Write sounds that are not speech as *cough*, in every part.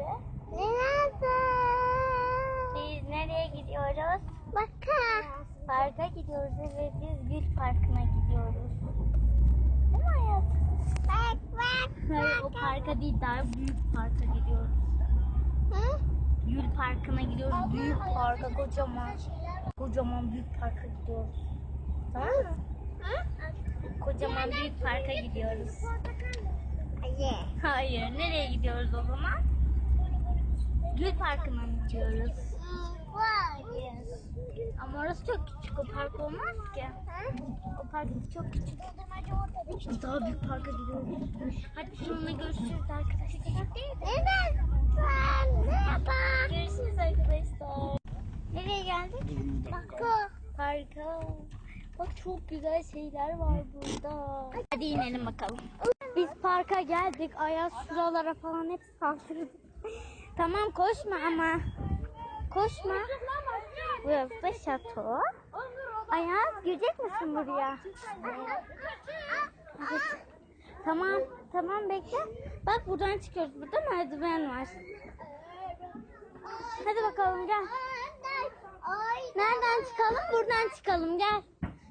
nerede? Nerede? Biz nereye gidiyoruz? Bakın. Parka gidiyoruz ve biz Gül Parkı'na gidiyoruz. Değil mi hayatım? Bak bak. Hayır o parka değil daha büyük parka gidiyoruz. Hı? Gül Parkı'na gidiyoruz. Büyük parka kocaman. Kocaman büyük parka gidiyoruz. Tamam mı? Hı? Kocaman büyük parka gidiyoruz. Hayır. Hayır. Nereye gidiyoruz o zaman? Gül Parkı'na mı gidiyoruz? Var. Ama orası çok küçük. O park olmaz ki. O park çok küçük. Biz daha büyük parka gidiyoruz. Hadi sonra görüşürüz arkadaşlar. Evet. Merhaba. Görüşürüz arkadaşlar. Nereye geldik? Bakın. Parka. Bak çok güzel şeyler var burada. Hadi inelim bakalım. Biz parka geldik. Ayaz şuralara falan hep saldırdı. Tamam koşma ama. Koşma. Burası da şato. Ayaz girecek misin buraya? Tamam, tamam bekle. Bak buradan çıkıyoruz. Burada merdiven var. Hadi bakalım gel. Nereden çıkalım? Buradan çıkalım gel.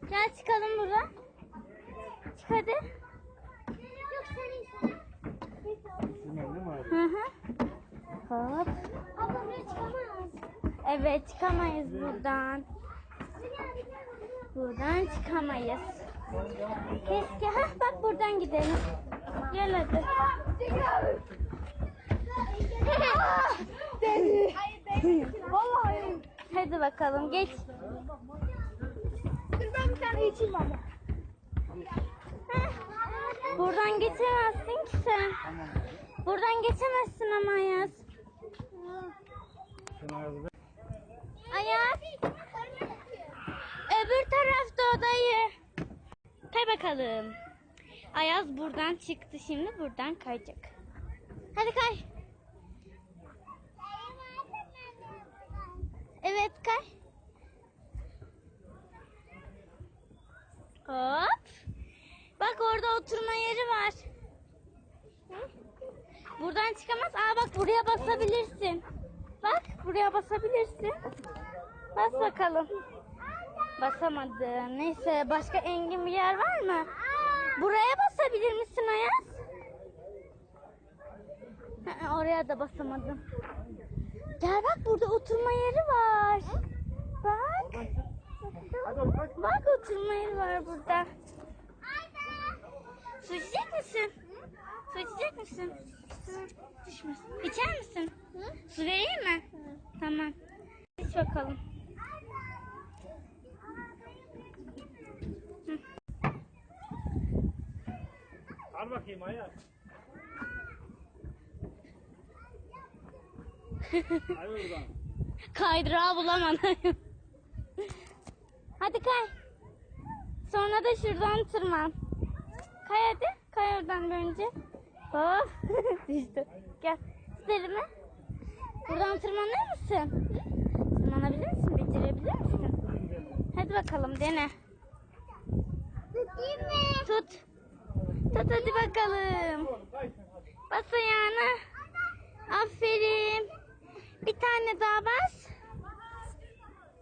Gel çıkalım buradan. Çık hadi. Yok senin. Hı hı. Hop. Abla buraya çıkamaz. Evet çıkamayız buradan. Buradan çıkamayız. Keşke. Hah bak buradan gidelim. Gel hadi. Vallahi. Hadi bakalım geç. Dur bir tane içeyim. Heh, Buradan geçemezsin ki sen. Buradan geçemezsin ama Ayaz. Ayaz. Öbür tarafta odayı. Kay bakalım. Ayaz buradan çıktı şimdi buradan kayacak. Hadi kay. Evet kay. Hop. Bak orada oturma yeri var. Buradan çıkamaz. Aa bak buraya basabilirsin. Bak buraya basabilirsin. Bas bakalım. Basamadı. Neyse başka engin bir yer var mı? Buraya basabilir misin Ayaz? Oraya da basamadım. Gel bak burada oturma yeri var. Bak. Bak oturma yeri var burada. Su içecek misin? Su içecek misin? İçer misin? Su vereyim mi? Tamam. İç bakalım. Al bakayım oradan. Kaydırağı bulamadım. hadi kay. Sonra da şuradan tırman. Kay hadi. Kay oradan önce. Hop. *laughs* Düştü. Gel. Mi? Buradan tırmanır mısın? Tırmanabilir misin? Becerebilir misin? Hadi bakalım dene. Tutayım mı? Tut. Tut hadi bakalım. Bas ayağına. Aferin. Bir tane daha bas.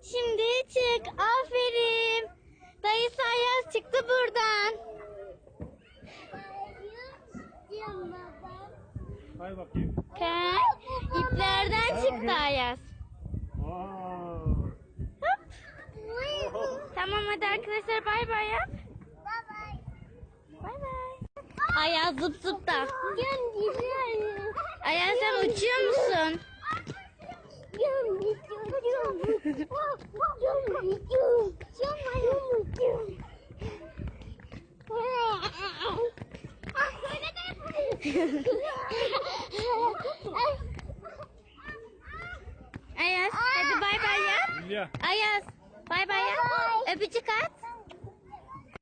Şimdi çık. Aferin. Dayısı Ayaz çıktı buradan. Hay bakayım. Kay. İplerden çıktı Ayaz. Hop. Tamam hadi arkadaşlar bay bay yap. Bye Bay Ayaz zıp zıp da. Ayaz sen uçuyor musun? Ayaz hadi bay bay. Hülya. Ayaz bay bay bay. Öpücük at.